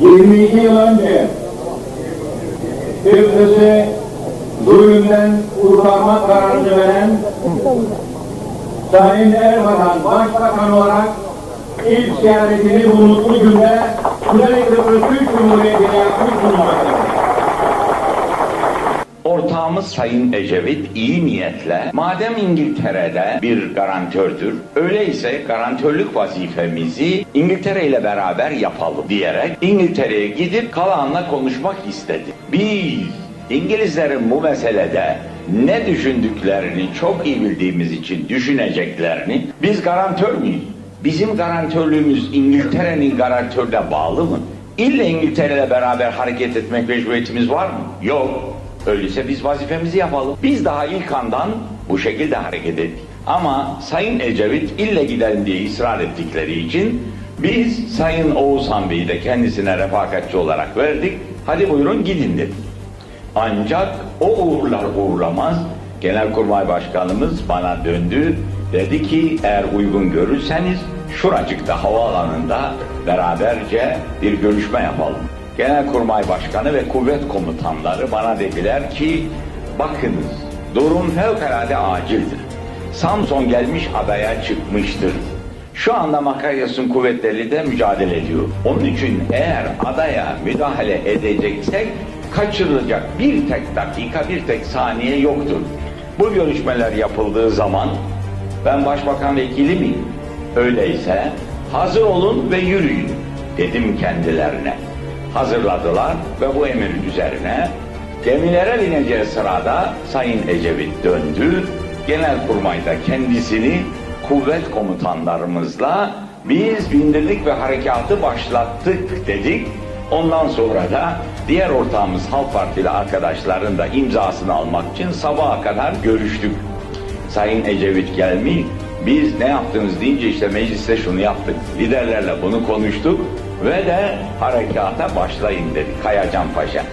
22 yıl önce Kıbrıs'ı zulümden kurtarma kararını veren Sayın Erbakan Başbakan olarak ilk ziyaretini bu mutlu günde Kuzey Kıbrıs Türk Cumhuriyeti'ne yapmış Ortağımız Sayın Ecevit iyi niyetle madem İngiltere'de bir garantördür öyleyse garantörlük vazifemizi İngiltere ile beraber yapalım diyerek İngiltere'ye gidip Kalahan'la konuşmak istedi. Biz İngilizlerin bu meselede ne düşündüklerini çok iyi bildiğimiz için düşüneceklerini biz garantör müyüz? Bizim garantörlüğümüz İngiltere'nin garantörüne bağlı mı? İlle İngiltere ile beraber hareket etmek mecburiyetimiz var mı? Yok. Öyleyse biz vazifemizi yapalım. Biz daha ilk andan bu şekilde hareket ettik. Ama Sayın Ecevit ille gidelim diye ısrar ettikleri için biz Sayın Oğuzhan Bey'i de kendisine refakatçi olarak verdik. Hadi buyurun gidin dedik. Ancak o uğurlar uğurlamaz Genelkurmay Başkanımız bana döndü. Dedi ki eğer uygun görürseniz şuracıkta havaalanında beraberce bir görüşme yapalım. Genelkurmay Başkanı ve kuvvet komutanları bana dediler ki bakınız durum fevkalade acildir. Samson gelmiş adaya çıkmıştır. Şu anda Makaryas'ın kuvvetleri de mücadele ediyor. Onun için eğer adaya müdahale edeceksek kaçırılacak bir tek dakika, bir tek saniye yoktur. Bu görüşmeler yapıldığı zaman ben başbakan vekili miyim? Öyleyse hazır olun ve yürüyün dedim kendilerine. Hazırladılar ve bu emir üzerine gemilere bineceği sırada Sayın Ecevit döndü. Genelkurmayda kendisini kuvvet komutanlarımızla biz bindirdik ve harekatı başlattık dedik. Ondan sonra da diğer ortağımız Halk Partili arkadaşların da imzasını almak için sabaha kadar görüştük. Sayın Ecevit gelmiş, biz ne yaptınız deyince işte mecliste şunu yaptık. Liderlerle bunu konuştuk ve de harekata başlayın dedi Kayacan Paşa.